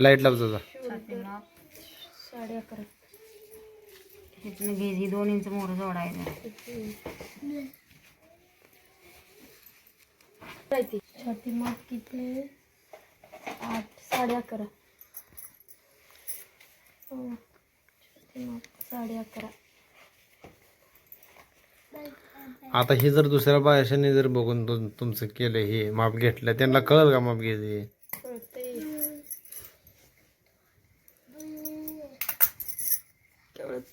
Light लावतो जा. छाती माप साडे अकरा. तिथनं गेली दोन इंच मोर जोडायचं छाती माप किती आठ साडे अकरा. हो. छाती माप साडे अकरा. आता हे जर दुसऱ्या भाषेने जर बघून तुम- तुमचं केलं हे माप घेतलं त्यांना कळल का माप घ्यायचे कळतंय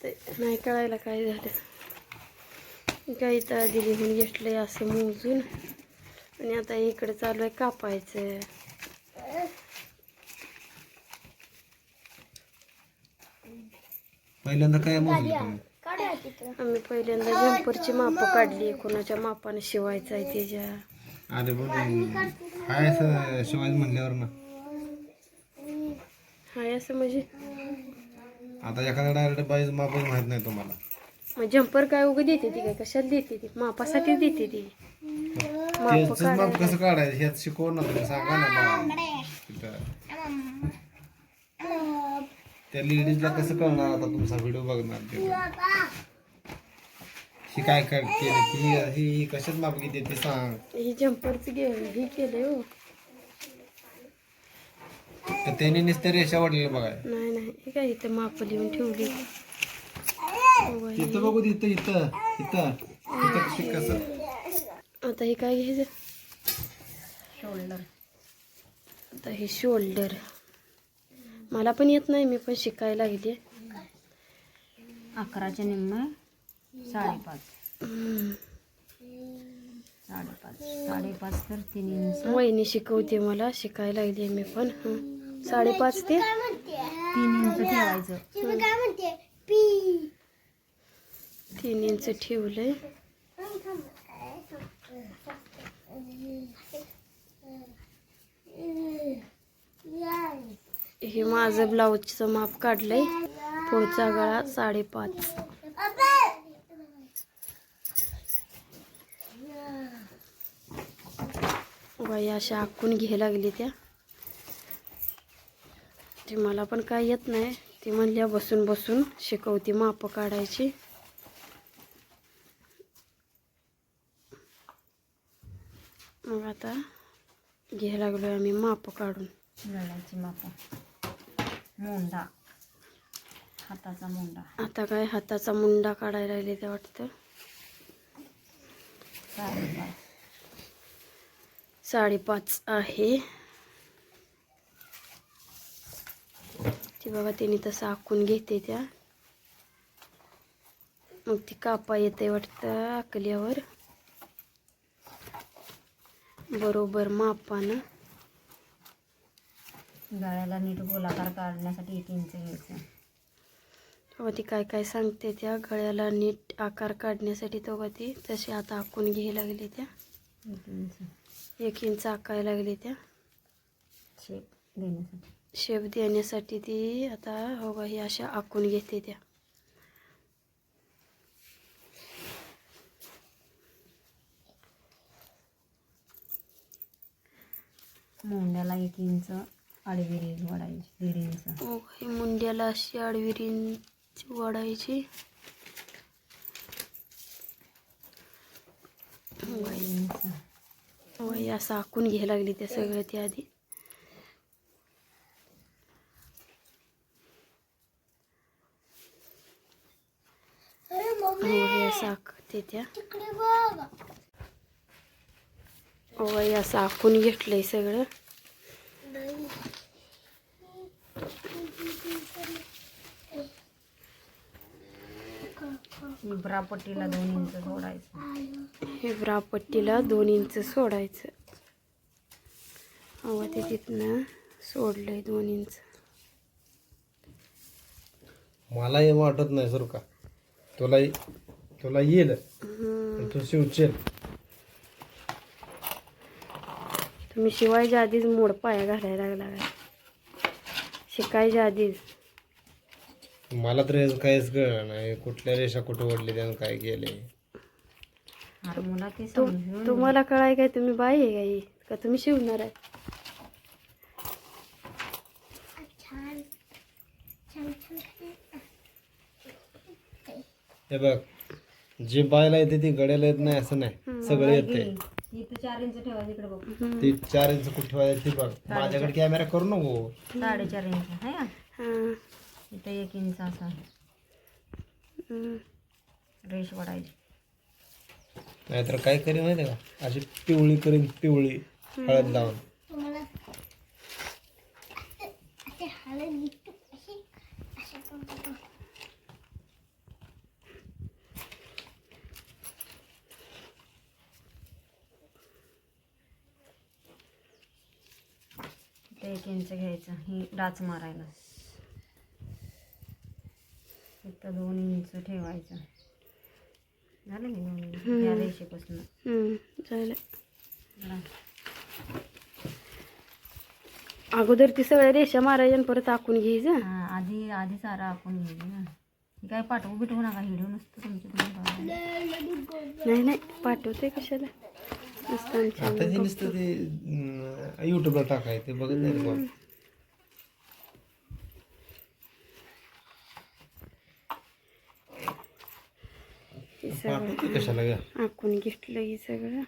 कळतंय नाही कळायला काय झालं. काही तर आधी लिहून घेतलंय असं मोजून. आणि आता इकडे चालू आहे कापायचं. पहिल्यांदा काय मोजलं आम्ही पहिल्यांदा जम्परची मापं काढली. कोणाच्या मापाने शिवायचं आहे त्याच्या. अरे असं शिवाजी म्हणल्यावर ना. हाय असं म्हणजे आता एखादा डायरेक्ट बाईज मापच माहीत नाही तुम्हाला. मग जम्पर काय उगं देते ती काय? कशाला देते ती? मापासाठी देते ती. माप कसं काढायचं? ह्यात शिकव ना तुम्ही सांगा ना मला. तिथं. त्या लेडीजला कसं कळणार आता तुमचा व्हिडिओ बघणार ते? ही काय काय केलं? ही कशात माप घेते ते सांग. ही जम्परचं घे हे केलंय हो. तर त्याने नुसतं रेषा वाढलेलं बघाय नाही नाही. हे काय इथं माप लिहून ठेवली. हो. इथं बघू इथं इथं इथं. इथं कशी कसं? आता हे काय घ्यायचं? शोल्डर आता हे शोल्डर मला पण येत नाही मी पण शिकायला लागली. अकराच्या निम्म साडेपाच. साडेपाच. साडेपाच तर तीन इंच. वहिनी शिकवते मला शिकायला लागली मी पण. हं. साडेपाच ते तीन इंच ठेवायचं. तीन इंच ठेवलंय. हे माझं ब्लाऊजचं माप काढलंय. पुढचा गळा साडेपाच. बाई अशा आखून घ्यायला लागली त्या. ते मला पण काय येत नाही. ती म्हणल्या बसून बसून शिकवती माप काढायची. मग आता घ्यायला लागलोय आम्ही माप काढून. गळ्याची मापा. मोंडा. हाताचा मोंडा. आता काय हाताचा मुंडा काढायला लागले ते वाटतं. साडेपाच. साडेपाच आहे. ती बघा तिने तसं आखून घेते त्या. मग ती कापा येते वाटतं आकल्यावर. बरोबर मापानं. गळ्याला नीट गोलाकार काढण्यासाठी एक इंच घ्यायचं. तेव्हा ती काय काय सांगते त्या गळ्याला नीट आकार काढण्यासाठी तेव्हा ती तशी आता आखून घ्यायला लागली त्या. एक इंच. एक इंच आकायला लागली त्या. शेप देण्यासाठी. शेप देण्यासाठी ती आता हो ही अशा आखून घेते त्या. मोंड्याला एक इंच आडवी वाढायची दीड इंच. हो ही मुंड्याला अशी आडवी रिंच वाढायची. दीड इंच. हो ही असं आखून घ्यायला लागली त्या सगळं त्या आधी हो हे आखते त्या हे असं आखून घेतलंय सगळं. ब्रापट्टीला दोन इंच सोडायचं हे ब्रापट्टीला दोन इंच सोडायचं. हवं ते तिथनं सोडलंय दोन इंच. मला हे वाटत नाही सर का? तुला तुला येईल तू शिवचेल तुम्ही शिवायच्या आधीच मोड पाया घालायला लागला काय शिकायच्या आधीच मला तर हेच काहीच कळलं नाही कुठल्या रेषा कुठं ओढली त्यानं काय केले तुम्हाला कळाय काय तुम्ही बाई आहे काही का तुम्ही शिवणार आहे हे बघ जे बायला येते ती गड्याला येत नाही असं नाही. सगळं येते इथं चार इंच ठेवायचं इकडे बघ. ती चार इंच कुठे ठेवायची ती बघ. माझ्याकडे कॅमेरा करू नको. साडेचार इंच आहे का हां. इथं एक इंच असा. रेश वाढायची. नाहीतर काय करीन माहिती का? अशी पिवळी करीन पिवळी हळद लावून. एक इंच घ्यायचं ही डाच मारायला. इथं दोन इंच ठेवायचं. झालं की दोन इंच? या रेषेपासून. झालं. अगोदर ती सगळ्या रेषा मारायच्या आणि परत आखून घ्यायचं? हा, आधी आधी सारं आपण घ्यायचं ना. ही काय पाठवू बिठवू नका व्हिडिओ नसतं तुमचं तुम्ही बघा. नाही नाही पाठवते कशाला? आता ते नुसतं ते युट्यूबला टाकाय ते बघत नाही पाठवते कशाला घ्या? आखून घेतलं हे सगळं.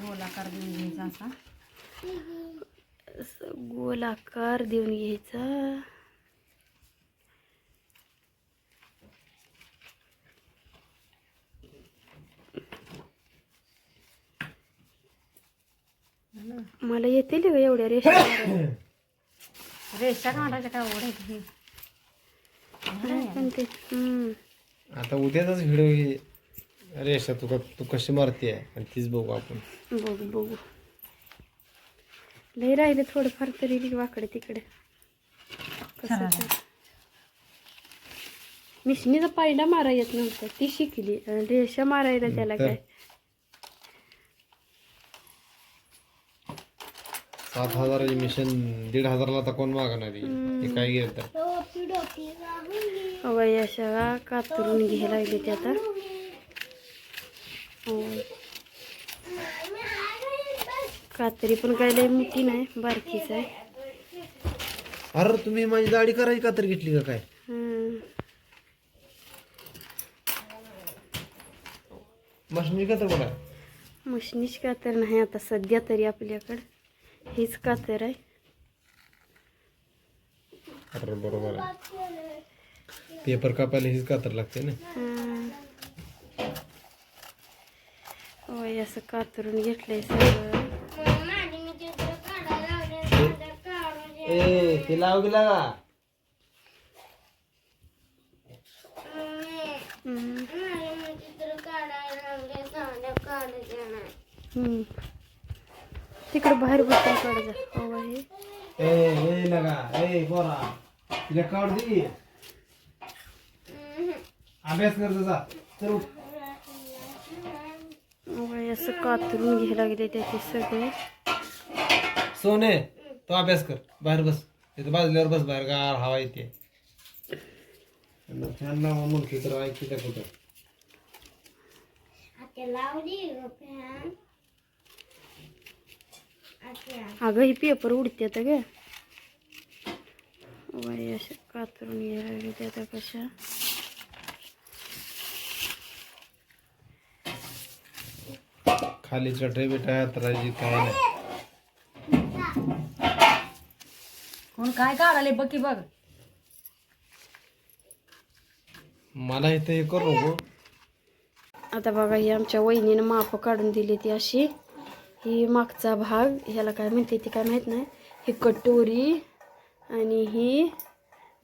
गोलाकार देऊन घ्यायचा असा. असं गोल आकार देऊन घ्यायचा. मला येतील का एवढ्या रेषा? रेषा काढायच्या काय ओढ आहे पण ते हम्म. आता उद्याचाच व्हिडिओ घे रेषा तुका तू कशी मारते आणि तीच बघू आपण बघू बघू लय राहिले थोडंफार तरी वाकडे तिकडे कसं. तर. मिशनीचा पायला मारा येत नव्हतं ती शिकली आणि रेषा मारायला त्याला तर. सात हजाराची मिशन दीड हजाराला आता कोण मागणार? हे काय तर? हवाई अशा कातरून घ्यायला लागले ते आता? होय. कातरी पण काय लय मोठी नाही बारकीच आहे. अरे तुम्ही माझी दाढी करायची का तर घेतली का काय? हम्म. मशीन का तर बोला. मशनीच कातर नाही आता सध्या तरी आपल्याकडं. हीच कातर आहे अरे बरोबर आहे. पेपर कापायला हीच कातर लागते ना. होय असं कातरून घेतलंय सगळं. ए ते लाव गेला का हम्म. हम्म. तिकडं बाहेर बसून काढ जा हो ए ए लगा. ए बोरा तिला काढ दे. अभ्यास कर जा चल उठ. असं कातरून घ्यायला लागले त्याचे सगळे. सोने तो अभ्यास कर. बाहेर बस. तिथं बाजल्यावर बस बाहेर. गार हवा येते. लावा मुलगी तर ऐकते कुठं? अगं ही पेपर उडत्यात ग. वय अशा कातरून घ्यायला त्या आता कशा? खाली चटई बिटा तरायची काय नाही. कोण काय काढाले बघ की बघ. मला इथं हे करू नको. आता बघा ही आमच्या वहिनीनं माप काढून दिली ती अशी. ही मागचा भाग ह्याला काय म्हणते ती काय माहीत नाही. ही कटोरी आणि ही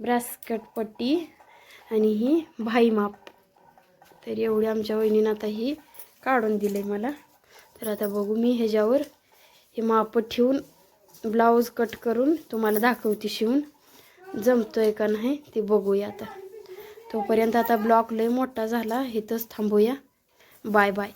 ब्रास्कटपट्टी आणि ही भाई माप. तर एवढी आमच्या वहिनीनं आता ही काढून दिले मला. तर आता बघू मी ह्याच्यावर हे माप ठेवून ब्लाऊज कट करून तुम्हाला दाखवते शिवून. जमतोय का नाही ते बघूया आता. तोपर्यंत आता ब्लॉक लय मोठा झाला इथंच थांबूया. Bye bye.